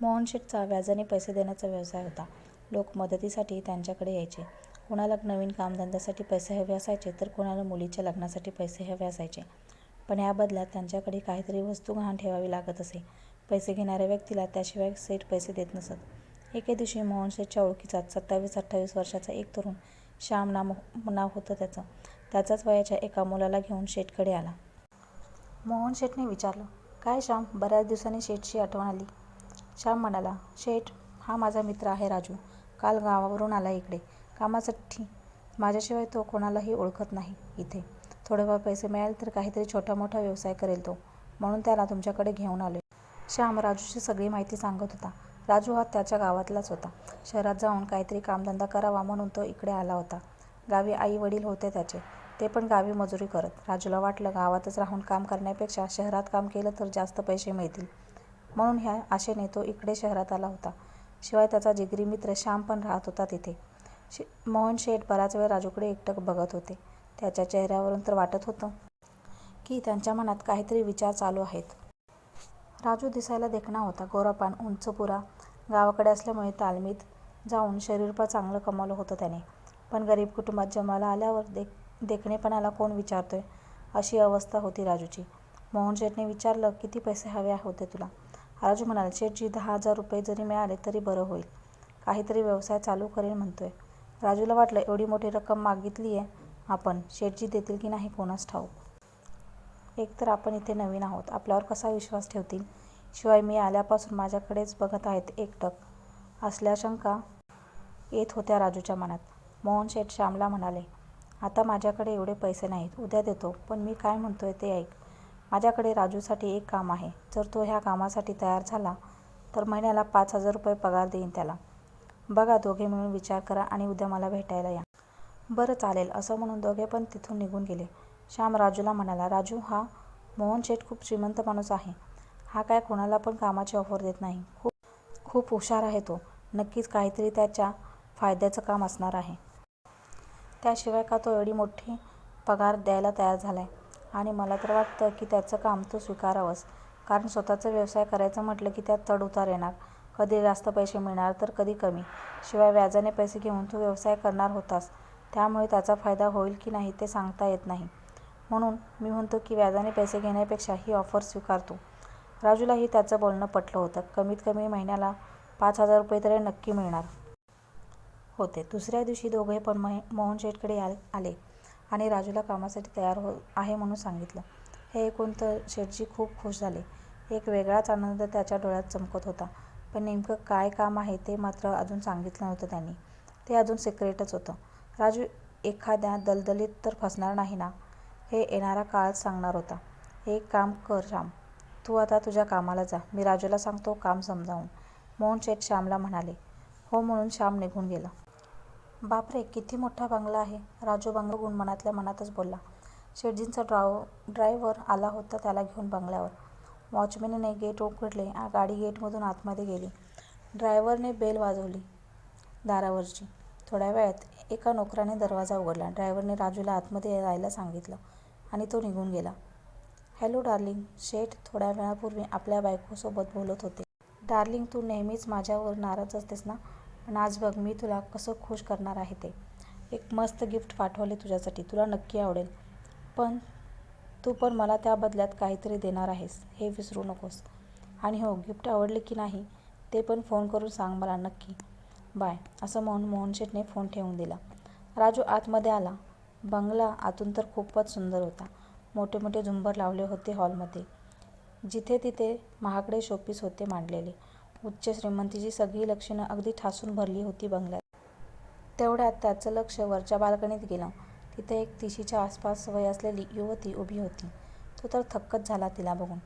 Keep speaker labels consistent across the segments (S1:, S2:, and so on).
S1: मोहनशेठचा व्याजाने पैसे देण्याचा व्यवसाय होता. लोक मदतीसाठी त्यांच्याकडे यायचे. कोणाला नवीन कामधंद्यासाठी पैसे हवे असायचे तर कोणाला मुलीच्या लग्नासाठी पैसे हवे असायचे. पण या बदल्यात त्यांच्याकडे काहीतरी वस्तू गहाण ठेवावी लागत असे. पैसे घेणाऱ्या व्यक्तीला त्याशिवाय सेट पैसे देत नसत. एके दिवशी मोहन शेठच्या ओळखीचाच सत्तावीस-अठ्ठावीस वर्षाचा एक तरुण श्याम नाव होतं त्याचं, त्याच्याच वयाच्या एका मुलाला घेऊन शेठकडे आला. मोहन शेठने विचारलं, काय श्याम, बऱ्याच दिवसांनी शेठची आठवण आली? श्याम म्हणाला, शेठ, हा माझा मित्र आहे राजू. काल गावावरून आला इकडे कामासाठी. माझ्याशिवाय तो कोणालाही ओळखत नाही इथे. थोडेफार पैसे मिळाले तर काहीतरी छोटा-मोठा व्यवसाय करेल तो, म्हणून त्याला तुमच्याकडे घेऊन आलोय. श्याम राजूची सगळी माहिती सांगत होता. राजू हा त्याच्या गावातलाच होता. शहरात जाऊन काहीतरी कामधंदा करावा म्हणून तो इकडे आला होता. गावी आई-वडील होते त्याचे, ते पण गावी मजुरी करत. राजूला वाटलं गावातच राहून काम करण्यापेक्षा शहरात काम केलं तर जास्त पैसे मिळतील, म्हणून ह्या आशेने तो इकडे शहरात आला होता. शिवाय त्याचा जिगरी मित्र श्याम पण राहत होता तिथे. मोहन शेठ बराच वेळ राजूकडे एकटक बघत होते. त्याच्या चेहऱ्यावरून तर वाटत होतं की त्यांच्या मनात काहीतरी विचार चालू आहेत. राजू दिसायला देखणा होता. गोरापान, उंचपुरा. गावाकडे असल्यामुळे तालमीत जाऊन शरीरपा चांगलं कमावलं होतं त्याने. पण गरीब कुटुंबात जन्माला आल्यावर देखणेपणाला कोण विचारतोय अशी अवस्था होती राजूची. मोहन शेठने विचारलं, किती पैसे हवे होते तुला? राजू म्हणाला, शेठजी, दहा हजार रुपये जरी मिळाले तरी बरं होईल. काहीतरी व्यवसाय चालू करेन म्हणतोय. राजूला वाटलं एवढी मोठी रक्कम मागितली आहे आपण, शेठजी देतील की नाही कोणास ठाऊक. एकतर आपण इथे नवीन आहोत, आपल्यावर कसा विश्वास ठेवतील? शिवाय मी आल्यापासून माझ्याकडेच बघत आहेत एकटक, असल्या शंका येत होत्या राजूच्या मनात. मोहन शेठ श्यामला म्हणाले, आता माझ्याकडे एवढे पैसे नाहीत, उद्या देतो. पण मी काय म्हणतोय ते ऐक. माझ्याकडे राजूसाठी एक काम आहे. जर तो ह्या कामासाठी तयार झाला तर महिन्याला पाच हजार रुपये पगार देईन त्याला. बघा दोघे मिळून विचार करा आणि उद्या मला भेटायला या. बरं चालेल असं म्हणून दोघे पण तिथून निघून गेले. श्याम राजूला म्हणाला, राजू, हा मोहन शेठ खूप श्रीमंत माणूस आहे. हा काय कोणाला पण कामाची ऑफर देत नाही. खूप हुशार आहे तो. नक्कीच काहीतरी त्याच्या फायद्याचं काम असणार आहे. त्याशिवाय का तो एवढी मोठी पगार द्यायला तयार झाला आहे आणि मला तर वाटतं की त्याचं काम तू स्वीकारावंस. कारण स्वतःचा व्यवसाय करायचं म्हटलं की त्यात चढउतार येणार. कधी जास्त पैसे मिळणार तर कधी कमी. शिवाय व्याजाने पैसे घेऊन तू व्यवसाय करणार होतास, त्यामुळे त्याचा फायदा होईल की नाही ते सांगता येत नाही. म्हणून मी म्हणतो की व्याजाने पैसे घेण्यापेक्षा ही ऑफर स्वीकार तू. राजूलाही त्याचं बोलणं पटलं होतं. कमीत कमी महिन्याला पाच हजार रुपये तरी नक्की मिळणार होते. दुसऱ्या दिवशी दोघे पण मोहन शेठकडे आले आणि राजूला कामासाठी तयार हो आहे म्हणून सांगितलं. हे ऐकून तर शेठजी खूप खुश झाले. एक वेगळाच आनंद त्याच्या डोळ्यात चमकत होता. पण नेमकं काय काम आहे ते मात्र अजून सांगितलं नव्हतं त्यांनी. ते अजून सिक्रेटच होतं. राजू एखाद्या दलदलीत तर फसणार नाही ना, हे येणारा काळच सांगणार होता. एक काम कर श्याम, तू आता तुझ्या कामाला जा. मी राजूला सांगतो काम समजावून, मोहन शेठ श्यामला म्हणाले. हो म्हणून श्याम निघून गेला. बापरे, किती मोठा बंगला आहे. राजू बंगला बघून मनातल्या मनातच बोलला. शेठजींचा ड्रायव्हर आला होता त्याला घेऊन बंगल्यावर. वॉचमॅनने गेट उघडले. गाडी गेटमधून आतमध्ये गेली. ड्रायव्हरने बेल वाजवली दारावरची. थोड्या वेळात एका नोकराने दरवाजा उघडला. ड्रायव्हरने राजूला आतमध्ये जायला सांगितलं आणि तो निघून गेला. हॅलो डार्लिंग, शेठ थोड्या वेळापूर्वी आपल्या बायकोसोबत बोलत होते. डार्लिंग, तू नेहमीच माझ्यावर नाराज असतेस ना, पण आज बघ मी तुला कसं खूश करणार आहे ते. एक मस्त गिफ्ट पाठवले तुझ्यासाठी. तुला नक्की आवडेल. पण तू पण मला त्या बदल्यात काहीतरी देणार आहेस हे विसरू नकोस. आणि हो, गिफ्ट आवडले की नाही ते पण फोन करून सांग मला नक्की. बाय, असं म्हणून मोहन शेठने फोन ठेवून दिला. राजू आतमध्ये आला. बंगला आतून तर खूपच सुंदर होता. मोठे-मोठे झुंबर लावले होते हॉलमध्ये. जिथे-तिथे महागडे शोपीस होते मांडलेले. उच्च श्रीमंतीची सगळी लक्षणं अगदी ठासून भरली होती बंगल्यात. तेवढ्यात त्याचं लक्ष वरच्या बाल्कनीत गेलं. तिथे एक तिशीच्या आसपास वय असलेली युवती उभी होती. तो तर थक्कच झाला तिला बघून.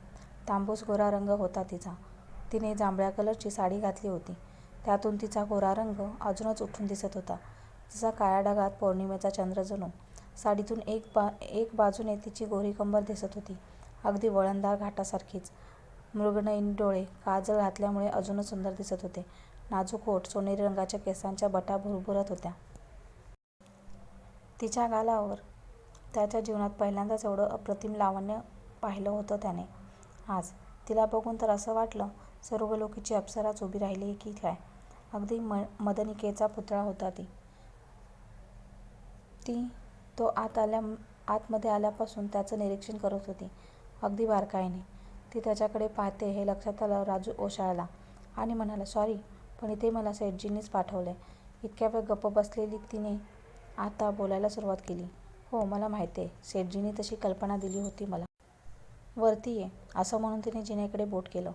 S1: तांबूस गोरा रंग होता तिचा. तिने जांभळ्या कलरची साडी घातली होती. त्यातून तिचा गोरा रंग अजूनच उठून दिसत होता. जसा काळ्या ढगात पौर्णिमेचा चंद्र जणू. साडीतून एक बाजूने तिची गोरी कंबर दिसत होती, अगदी वळणदार घाटासारखीच. मृगनयनी डोळे. काजळ घातल्यामुळे अजूनच सुंदर दिसत होते. नाजूक ओठ. सोनेरी रंगाच्या केसांच्या बटा भुरभुरत होत्या. तिच्या गालावर त्याच्या जीवनात पहिल्यांदाच एवढं अप्रतिम लावण्य पाहिलं होतं त्याने आज. तिला बघून तर असं वाटलं स्वर्गलोकीची अप्सराच उभी राहिली की काय अगदी म मदनिकेचा पुतळा होता ती ती तो आत आल्या आतमध्ये आल्यापासून त्याचं निरीक्षण करत होती अगदी बारकाईने ती त्याच्याकडे पाहते हे लक्षात आलं राजू ओशाळला. आणि म्हणाला सॉरी पण इथे मला सेठजींनीच पाठवले इतक्या वेळ गप्प बसलेली तिने आता बोलायला सुरुवात केली. हो मला माहिती आहे. सेठजींनी तशी कल्पना दिली होती मला. वरती ये असं म्हणून तिने जिनेकडे बोट केलं.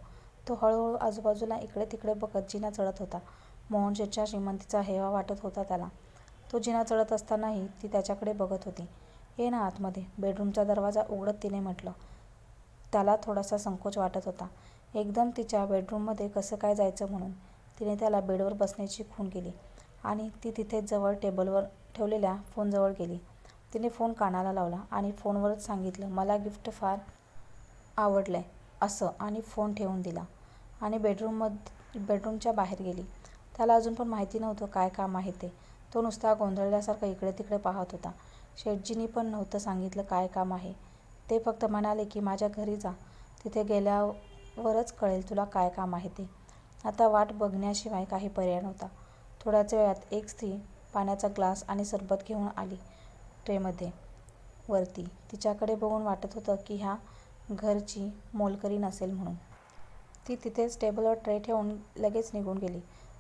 S1: तो हळूहळू आजूबाजूला इकडे तिकडे बघत जिना चढत होता. मोहन शेठच्या श्रीमंतीचा हेवा वाटत होता त्याला. तो जिना चढत असतानाही ती त्याच्याकडे बघत होती. ये ना आतमध्ये. बेडरूमचा दरवाजा उघडत तिने म्हटलं त्याला थोडासा संकोच वाटत होता. एकदम तिच्या बेडरूममध्ये कसं काय जायचं म्हणून? तिने त्याला बेडवर बसण्याची खूण केली आणि ती तिथे जवळ टेबलवर ठेवलेल्या फोनजवळ गेली. तिने फोन कानाला लावला आणि फोनवरच सांगितलं मला गिफ्ट फार आवडलं आहे असं आणि फोन ठेवून दिला आणि बेडरूममध्ये बेडरूमच्या बाहेर गेली. त्याला अजून पण माहिती नव्हतं काय काम आहे ते. तो नुसता गोंधळल्यासारखा इकडे तिकडे पाहत होता. शेटजीनी पण नव्हतं सांगितलं काय काम आहे. ते फक्त म्हणाले की माझ्या घरी जा. तिथे गेल्यावरच कळेल तुला काय काम आहे ते. आता वाट बघण्याशिवाय काही पर्याय नव्हता. थोड्याच वेळात एक स्त्री पाण्याचा ग्लास आणि सरबत घेऊन आली ट्रेमध्ये. वरती तिच्याकडे बघून वाटत होतं की ह्या घरची मोलकरी नसेल म्हणून. ती तिथेच टेबलवर ट्रे ठेवून लगेच निघून गेली.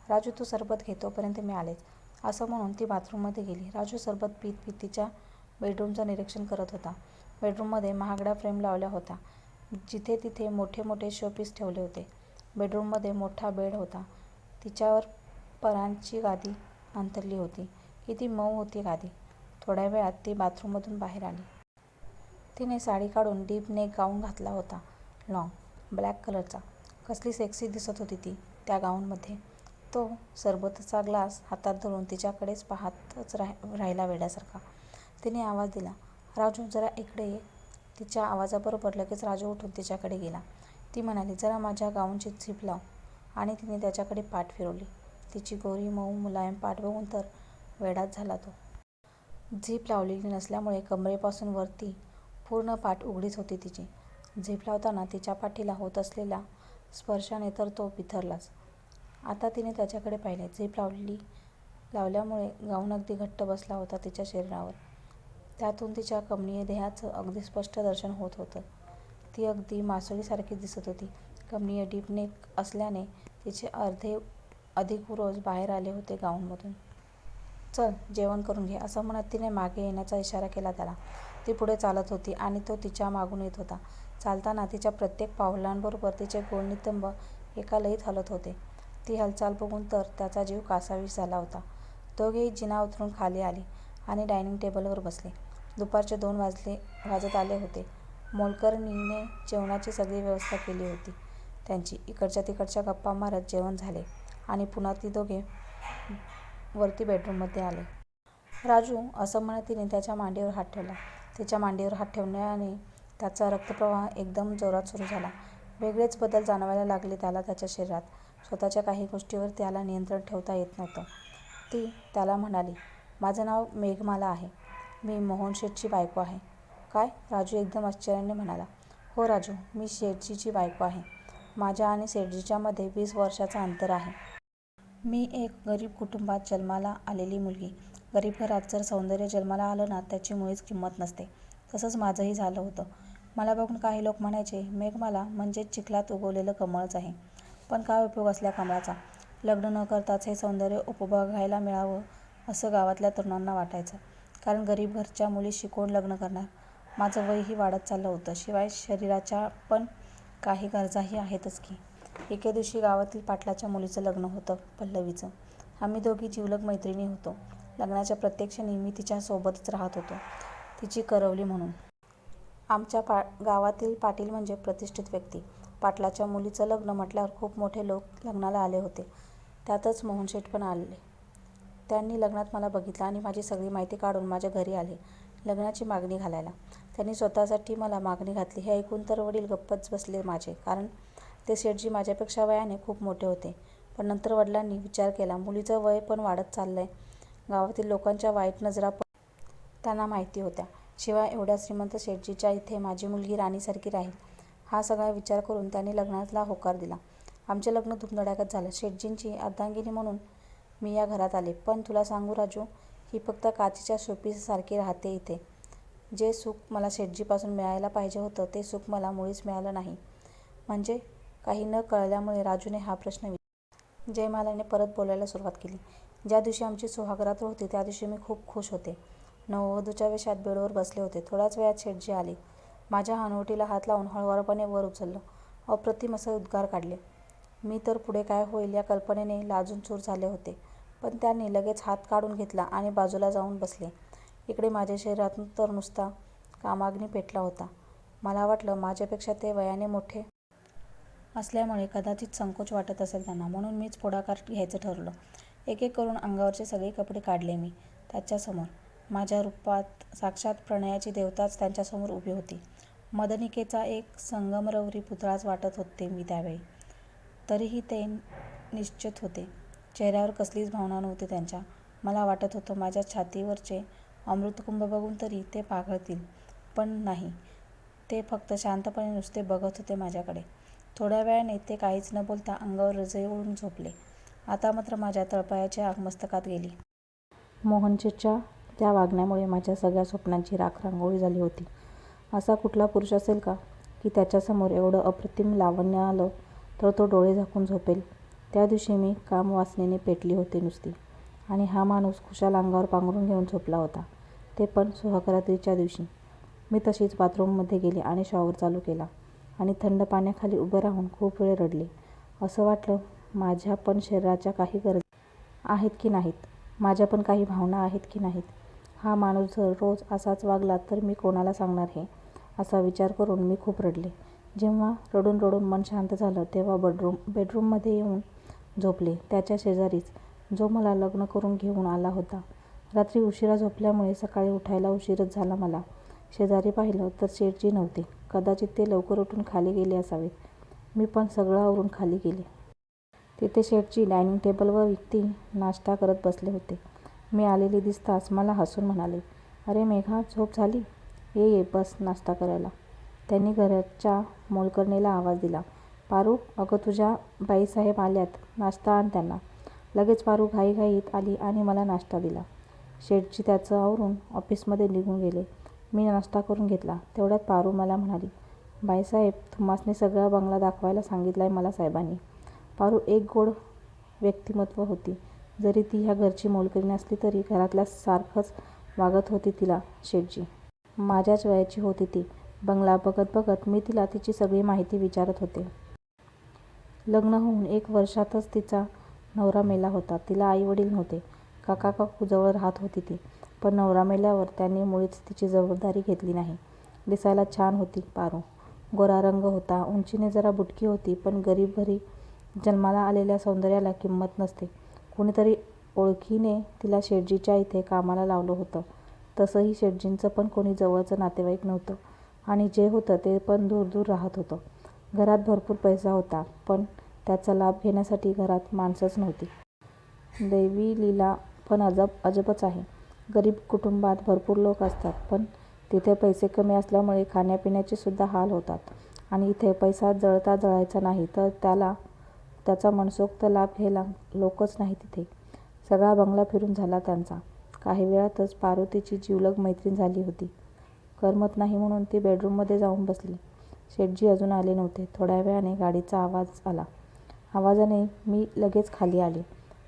S1: राजू तू सरबत घे तोपर्यंत मी आलेच. असं म्हणून ती बाथरूममध्ये गेली. राजू सरबत पीत पीत तिच्या बेडरूमचं निरीक्षण करत होता. बेडरूममध्ये महागड्या फ्रेम लावल्या होत्या जिथे तिथे मोठे मोठे शोपीस ठेवले होते. बेडरूममध्ये मोठा बेड होता. तिच्यावर परांची गादी अंथरली होती. किती मऊ होती गादी. थोड्या वेळात ती बाथरूममधून बाहेर आली. तिने साडी काढून डीप नेक गाऊन घातला होता. लाँग ब्लॅक कलरचा. कसली सेक्सी दिसत होती ती त्या गाऊनमध्ये. तो सरबताचा ग्लास हातात धरून तिच्याकडेच पाहतच राह राहिला वेड्यासारखा. तिने आवाज दिला राजू जरा इकडे ये. तिच्या आवाजाबरोबर लगेच राजू उठून तिच्याकडे गेला. ती म्हणाली जरा माझ्या गाऊनची झीप लाव. आणि तिने त्याच्याकडे पाठ फिरवली. तिची गोरी मऊ मुलायम पाठ बघून तर वेडाच झाला तो. झीप लावलेली नसल्यामुळे कमरेपासून वरती पूर्ण पाठ उघडीच होती तिची. झीप लावताना तिच्या पाठीला होत असलेल्या स्पर्शाने तर तो बिथरलाच आता तिने त्याच्याकडे पाहिले. झीप लावलेली लावल्यामुळे गाऊन अगदी घट्ट बसला होता तिच्या शरीरावर. त्यातून तिच्या कमनीय देहाचं अगदी स्पष्ट दर्शन होत होतं. ती अगदी मासळीसारखी दिसत होती. कमनीय डीपनेक असल्याने तिचे अर्धे अधिक रोज बाहेर आले होते गाऊनमधून चल जेवण करून घे असं म्हणत तिने मागे येण्याचा इशारा केला त्याला. ती पुढे चालत होती आणि तो तिच्या मागून येत होता. चालताना तिच्या प्रत्येक पावलांबरोबर तिचे गोल नितंब एका लईत हलत होते. ती हालचाल बघून तर त्याचा जीव कासावीस झाला होता. दोघेही जिना उतरून खाली आले आणि डायनिंग टेबलवर बसले. दुपारचे दोन वाजले वाजत आले होते. मोलकरणीने जेवणाची सगळी व्यवस्था केली होती. त्यांची इकडच्या तिकडच्या गप्पा मारत जेवण झाले आणि पुन्हा ती दोघे वरती बेडरूममध्ये आले. राजू असं म्हणत तिने त्याच्या मांडीवर हात ठेवला. तिच्या मांडीवर हात ठेवण्याने त्याचा रक्तप्रवाह एकदम जोरात सुरू झाला. वेगळेच बदल जाणवायला लागले त्याला त्याच्या शरीरात. स्वतःच्या काही गोष्टीवर त्याला नियंत्रण ठेवता येत नव्हतं. ती त्याला म्हणाली माझं नाव मेघमाला आहे. मी मोहन शेठची बायको आहे. काय? राजू एकदम आश्चर्याने म्हणाला. हो राजू मी शेठजीची बायको आहे. माझ्या आणि शेठजीच्यामध्ये वीस वर्षाचं अंतर आहे. मी एक गरीब कुटुंबात जन्माला आलेली मुलगी. गरीब घरात जर सौंदर्य जन्माला आलं ना त्याची मुळीच किंमत नसते. तसंच माझंही झालं होतं. मला बघून काही लोक म्हणायचे मेघमाला म्हणजे चिखलात उगवलेलं कमळच आहे. पण काय उपयोग असल्या कमळाचा? लग्न न करताच हे सौंदर्य उपभोगायला मिळावं असं गावातल्या तरुणांना वाटायचं. कारण गरीब घरच्या मुली कोण लग्न करणार? माझं वयही वाढत चाललं होतं. शिवाय शरीराच्या पण काही गरजाही आहेतच की. एके दिवशी गावातील पाटलाच्या मुलीचं लग्न होतं पल्लवीचं. आम्ही दोघी जिवलग मैत्रिणी होतो. लग्नाच्या प्रत्येक क्षणी मी तिच्यासोबतच राहत होतो. तिची करवली म्हणून. आमच्या पा गावातील पाटील म्हणजे प्रतिष्ठित व्यक्ती. पाटलाच्या मुलीचं लग्न म्हटल्यावर खूप मोठे लोक लग्नाला आले होते. त्यातच मोहनशेठ पण आले त्यांनी लग्नात मला बघितलं आणि माझी सगळी माहिती काढून माझ्या घरी आले लग्नाची मागणी घालायला. त्यांनी स्वतःसाठी मला मागणी घातली. हे ऐकून तर वडील गप्पच बसले माझे कारण ते शेठजी माझ्यापेक्षा वयाने खूप मोठे होते. पण नंतर वडिलांनी विचार केला मुलीचं वय पण वाढत चाललं आहे गावातील लोकांच्या वाईट नजरा पण त्यांना माहिती होत्या. शिवाय एवढ्या श्रीमंत शेठजीच्या इथे माझी मुलगी राणीसारखी राहील हा सगळा विचार करून त्यांनी लग्नाला होकार दिला. आमचे लग्न धुमधडाक्यात झालं. शेठजींची अर्धांगिनी म्हणून मी या घरात आले. पण तुला सांगू राजू, ही फक्त काचेच्या शोपीससारखी राहते इथे. जे सुख मला शेटजीपासून मिळायला पाहिजे होतं ते सुख मला मुळीच मिळालं नाही. म्हणजे? काही न कळल्यामुळे राजूने हा प्रश्न विचार जयमालाने परत बोलायला सुरुवात केली. ज्या दिवशी आमची सुहागरात्र होती त्या दिवशी मी खूप खुश होते. नववधूच्या वेषात बेडवर बसले होते. थोड्याच वेळात शेटजी आले. माझ्या हनुवटीला हात लावून हळूवारपणे वर उचललं. अप्रतिम असे उद्गार काढले. मी तर पुढे काय होईल या कल्पनेने लाजून चूर झाले होते. पण त्यांनी लगेच हात काढून घेतला आणि बाजूला जाऊन बसले. इकडे माझ्या शरीरातून तर नुसता कामाग्नी पेटला होता. मला वाटलं माझ्यापेक्षा ते वयाने मोठे असल्यामुळे कदाचित संकोच वाटत असेल त्यांना. म्हणून मीच पुढाकार घ्यायचं ठरवलं. एक एक करून अंगावरचे सगळे कपडे काढले मी त्याच्यासमोर माझ्या रूपात साक्षात प्रणयाची देवताच त्यांच्यासमोर उभी होती. मदनिकेचा एक संगमरवरी पुतळाच वाटत होते मी त्यावेळी. तरीही ते निश्चित होते. चेहऱ्यावर कसलीच भावना नव्हती त्यांच्या. मला वाटत होतं माझ्या छातीवरचे अमृतकुंभ बघून तरी ते पाघळतील. पण नाही. ते फक्त शांतपणे नुसते बघत होते माझ्याकडे. थोड्या वेळाने ते काहीच न बोलता अंगावर रजई ओढून झोपले. आता मात्र माझ्या तळपायाच्या आगमस्तकात गेली. मोहनच्या त्या वागण्यामुळे माझ्या सगळ्या स्वप्नांची राख रांगोळी झाली होती. असा कुठला पुरुष असेल का, की त्याच्यासमोर एवढं अप्रतिम लावण्य आलं तर तो डोळे झाकून झोपेल? त्या दिवशी मी कामवासनेने पेटली होती नुसती. आणि हा माणूस खुशाल अंगावर पांघरून घेऊन झोपला होता. ते पण सुहागरात्रीच्या दिवशी. मी तशीच बाथरूममध्ये गेले आणि शॉवर चालू केला. आणि थंड पाण्याखाली उभं राहून खूप वेळ रडले. असं वाटलं माझ्या पण शरीराच्या काही गरजा आहेत की नाहीत? माझ्या पण काही भावना आहेत की नाहीत? हा माणूस जर रोज असाच वागला तर मी कोणाला सांगणार हे? असा विचार करून मी खूप रडले. जेव्हा रडून रडून मन शांत झालं तेव्हा बेडरूम बेडरूममध्ये येऊन झोपले त्याच्या शेजारीच, जो मला लग्न करून घेऊन आला होता. रात्री उशिरा झोपल्यामुळे सकाळी उठायला उशीरच झाला मला. शेजारी पाहिलं तर शेटजी नव्हते. कदाचित ते लवकर उठून खाली गेले असावेत. मी पण सगळं आवरून खाली गेले. तिथे शेटजी डायनिंग टेबलवर व्यक्ती नाश्ता करत बसले होते. मी आलेली दिसताच मला हसून म्हणाले, अरे मेघा, झोप झाली? ये ये, बस नाश्ता करायला. त्यांनी घरच्या मोलकरणीला आवाज दिला. पारू, अगं तुझ्या बाईसाहेब आल्यात, नाश्ता आण त्यांना. लगेच पारू घाईघाईत आली आणि मला नाश्ता दिला. शेटजी त्याचं आवरून ऑफिसमध्ये निघून गेले. मी नाश्ता करून घेतला. तेवढ्यात पारू मला म्हणाली, बाईसाहेब, तुम्हास्नी सगळा बंगला दाखवायला सांगितलाय मला साहेबांनी. पारू एक गोड व्यक्तिमत्व होती. जरी ती ह्या घरची मोलकरी नसली तरी घरातल्यासारखंच वागत होती तिला शेटजी. माझ्याच वयाची होती ती. बंगला बघत बघत मी तिला तिची सगळी माहिती विचारत होते. लग्न होऊन एक वर्षातच तिचा नवरा मेला होता. तिला आईवडील नव्हते. काका-काकू जवळ राहत होती ती. पण नवरा मेल्यावर त्यांनी मुळीच तिची जबाबदारी घेतली नाही. दिसायला छान होती पारू. गोरा रंग होता. उंचीने जरा बुटकी होती. पण गरीब घरी जन्माला आलेल्या सौंदर्याला किंमत नसते. कुणीतरी ओळखीने तिला शेटजीच्या इथे कामाला लावलं होतं. तसंही शेटजींचं पण कोणी जवळचं नातेवाईक नव्हतं आणि जे होतं ते पण दूर दूर राहत होतं. घरात भरपूर पैसा होता, पण त्याचा लाभ घेण्यासाठी घरात माणसंच नव्हती. दैवी लीला पण अजब अजबच आहे. गरीब कुटुंबात भरपूर लोक असतात, पण तिथे पैसे कमी असल्यामुळे खाण्यापिण्याचे सुद्धा हाल होतात. आणि इथे पैसा जळता जळायचा नाही तर त्याला त्याचा मनसोक्त लाभ घ्यायला लोकच नाहीत तिथे सगळा बंगला फिरून झाला त्यांचा. काही वेळातच पार्वतीची जीवलग जिवलग मैत्रीण झाली होती. करमत नाही म्हणून ती बेडरूममध्ये जाऊन बसली. शेटजी अजून आले नव्हते. थोड्या वेळाने गाडीचा आवाज आला. आवाजाने मी लगेच खाली आले.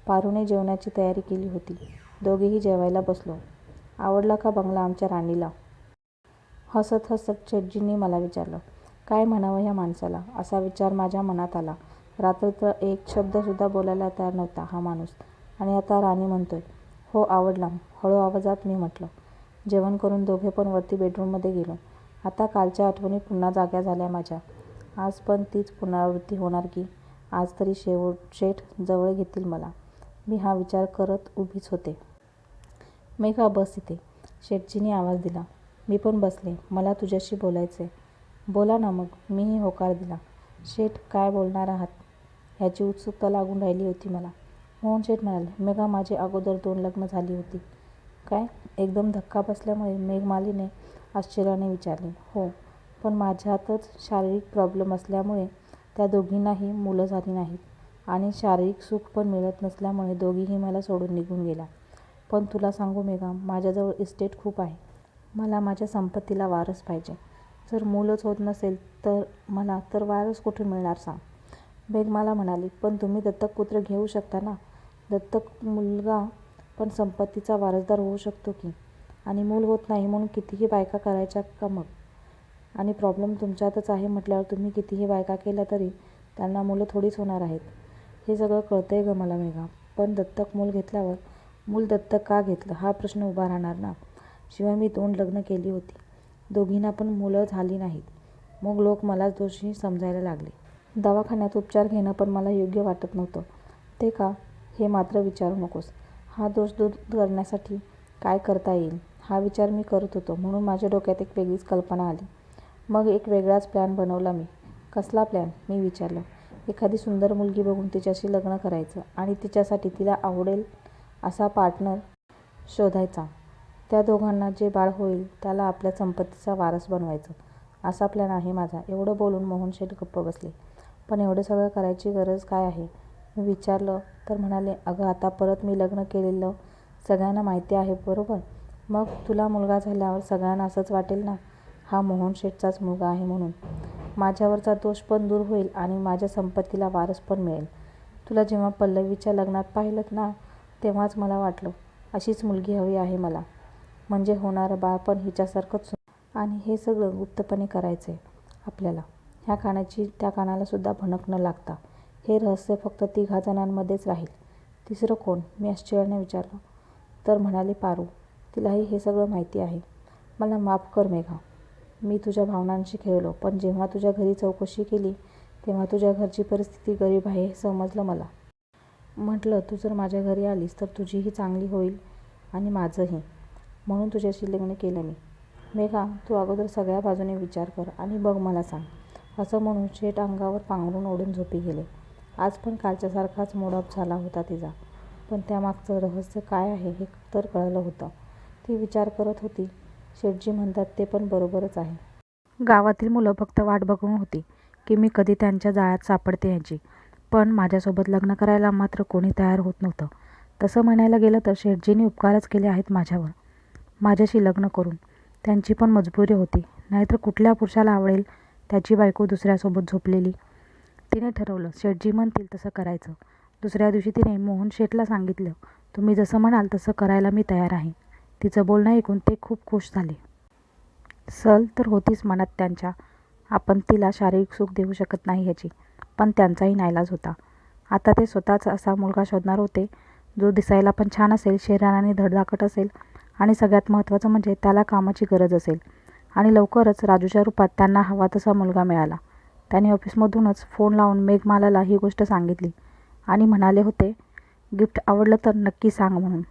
S1: पारूने जेवणाची तयारी केली होती. दोघेही जेवायला बसलो. आवडला का बंगला आमच्या राणीला? हसत हसत शेटजींनी मला विचारलं. काय म्हणावं ह्या माणसाला, असा विचार माझ्या मनात आला. रात्रभर एक शब्दसुद्धा बोलायला तयार नव्हता हा माणूस आणि आता राणी म्हणतोय. हो आवडला, हळू आवाजात मी म्हटलं. जेवण करून दोघे पण वरती बेडरूममध्ये गेलो. आता कालच्या आठवणी पुन्हा जाग्या झाल्या माझ्या. आज पण तीच पुनरावृत्ती होणार की आज तरी शेठ जवळ घेतील मला, मी हा विचार करत उभीच होते. मेघा बस इथे, शेटजींनी आवाज दिला. मी पण बसले. मला तुझ्याशी बोलायचे बोला ना मग, मीही होकार दिला. शेठ काय बोलणार आहात ह्याची उत्सुकता लागून राहिली होती मला. मोहन शेठ म्हणाले, मेघा माझे अगोदर दोन लग्न झाली होती. काय? एकदम धक्का बसल्यामुळे मेघमालीने आश्चर्याने विचारले. हो, पण माझ्यातच शारीरिक प्रॉब्लेम असल्यामुळे त्या दोघींनाही मुलं झाली नाहीत आणि शारीरिक सुख पण मिळत नसल्यामुळे दोघीही मला सोडून निघून गेल्या. पण तुला सांगू मेघा, माझ्याजवळ इस्टेट खूप आहे. मला माझ्या संपत्तीला वारस पाहिजे. जर मूलच होत नसेल तर मला तर वारस कुठून मिळणार सांग? मेघमाला म्हणाली, पण तुम्ही दत्तक पुत्र घेऊ शकता ना? दत्तक मुलगा पण संपत्तीचा वारसदार होऊ शकतो की. आणि मूल होत नाही म्हणून कितीही बायका करायच्या का मग? आणि प्रॉब्लेम तुमच्यातच आहे म्हटल्यावर तुम्ही कितीही बायका केल्या तरी त्यांना मुलं थोडीच होणार आहेत. हे सगळं कळतंय गं मला मेघा. पण दत्तक मूल घेतल्यावर मूल दत्तक का घेतलं हा प्रश्न उभा राहणार ना. शिवाय मी दोन लग्न केली होती. दोघींना पण मुलं झाली नाहीत. मग लोक मलाच दोषी समजायला लागले. दवाखान्यात उपचार घेणं पण मला योग्य वाटत नव्हतं. ते का, हे मात्र विचारू नकोस. हा दोष दूर करण्यासाठी काय करता येईल हा विचार मी करत होतो म्हणून माझ्या डोक्यात एक वेगळीच कल्पना आली. मग एक वेगळाच प्लॅन बनवला मी. कसला प्लॅन? मी विचारलं. एखादी सुंदर मुलगी बघून तिच्याशी लग्न करायचं आणि तिच्यासाठी तिला आवडेल असा पार्टनर शोधायचा. त्या दोघांना जे बाळ होईल त्याला आपल्या संपत्तीचा वारस बनवायचं, असा प्लॅन आहे माझा. एवढं बोलून मोहन शेठ गप्प बसले. पण एवढं सगळं करायची गरज काय आहे? मी विचारलं तर म्हणाले, अगं आता परत मी लग्न केलेलं सगळ्यांना माहिती आहे बरोबर? मग तुला मुलगा झाल्यावर सगळ्यांना असंच वाटेल ना, हा मोहन शेठचाच मुलगा आहे म्हणून. माझ्यावरचा दोष पण दूर होईल आणि माझ्या संपत्तीला वारस पण मिळेल. तुला जेव्हा पल्लवीच्या लग्नात पाहिलंत ना, तेव्हाच मला वाटलं अशीच मुलगी हवी आहे मला. म्हणजे होणारं बाळ पण हिच्यासारखंच सुंदर. आणि हे सगळं गुप्तपणे करायचंय आपल्याला. ह्या कानाची त्या कानालासुद्धा भणक भनक न लागता. हे रहस्य फक्त तिघा जणांमध्येच राहील. तिसरं कोण? मी आश्चर्याने विचारलं. तर म्हणाले पारू. तिलाही हे सगळं माहिती आहे. मला माफ कर मेघा. मी तुझ्या भावनांशी खेळलो. पण जेव्हा तुझ्या घरी चौकशी केली तेव्हा तुझ्या घरची परिस्थिती गरीब आहे हे समजलं मला. म्हटलं तू जर माझ्या घरी आलीस तर तुझीही चांगली होईल आणि माझंही. म्हणून तुझ्याशी लग्न केलं मी. मेघा, तू अगोदर सगळ्या बाजूने विचार कर आणि बघ मला सांग. असं म्हणून शेठ अंगावर पांघरून ओढून झोपी गेले. आज पण कालच्यासारखाच मोडअप झाला होता तिचा. पण त्यामागचं रहस्य काय आहे हे तर कळलं होतं. ती विचार करत होती, शेठजी म्हणतात ते पण बरोबरच आहे. गावातील मुलं फक्त वाट बघून होती की मी कधी त्यांच्या जाळ्यात सापडते यांची पण माझ्यासोबत लग्न करायला मात्र कोणी तयार होत नव्हतं. तसं म्हणायला गेलं तर शेटजींनी उपकारच केले आहेत माझ्यावर, माझ्याशी लग्न करून. त्यांची पण मजबुरी होती. नाहीतर कुठल्या पुरुषाला आवडेल त्याची बायको दुसऱ्यासोबत झोपलेली? तिने ठरवलं शेठजी म्हणतील तसं करायचं. दुसऱ्या दिवशी तिने मोहन शेठला सांगितलं, तुम्ही जसं म्हणाल तसं करायला मी तयार आहे. तिचं बोलणं ऐकून ते खूप खुश झाले. सल तर होतीच मनात त्यांच्या. आपण तिला शारीरिक सुख देऊ शकत नाही ह्याची. पण त्यांचाही नाईलाज होता. आता ते स्वतःच असा मुलगा शोधणार होते जो दिसायला पण छान असेल, शरीराने धडधाकट असेल आणि सगळ्यात महत्त्वाचं म्हणजे त्याला कामाची गरज असेल. आणि लवकरच राजूच्या रूपात त्यांना हवा तसा मुलगा मिळाला. त्याने ऑफिसमधूनच फोन लावून मेघमालाला ही गोष्ट सांगितली आणि म्हणाले होते गिफ्ट आवडलं तर नक्की सांग म्हणून.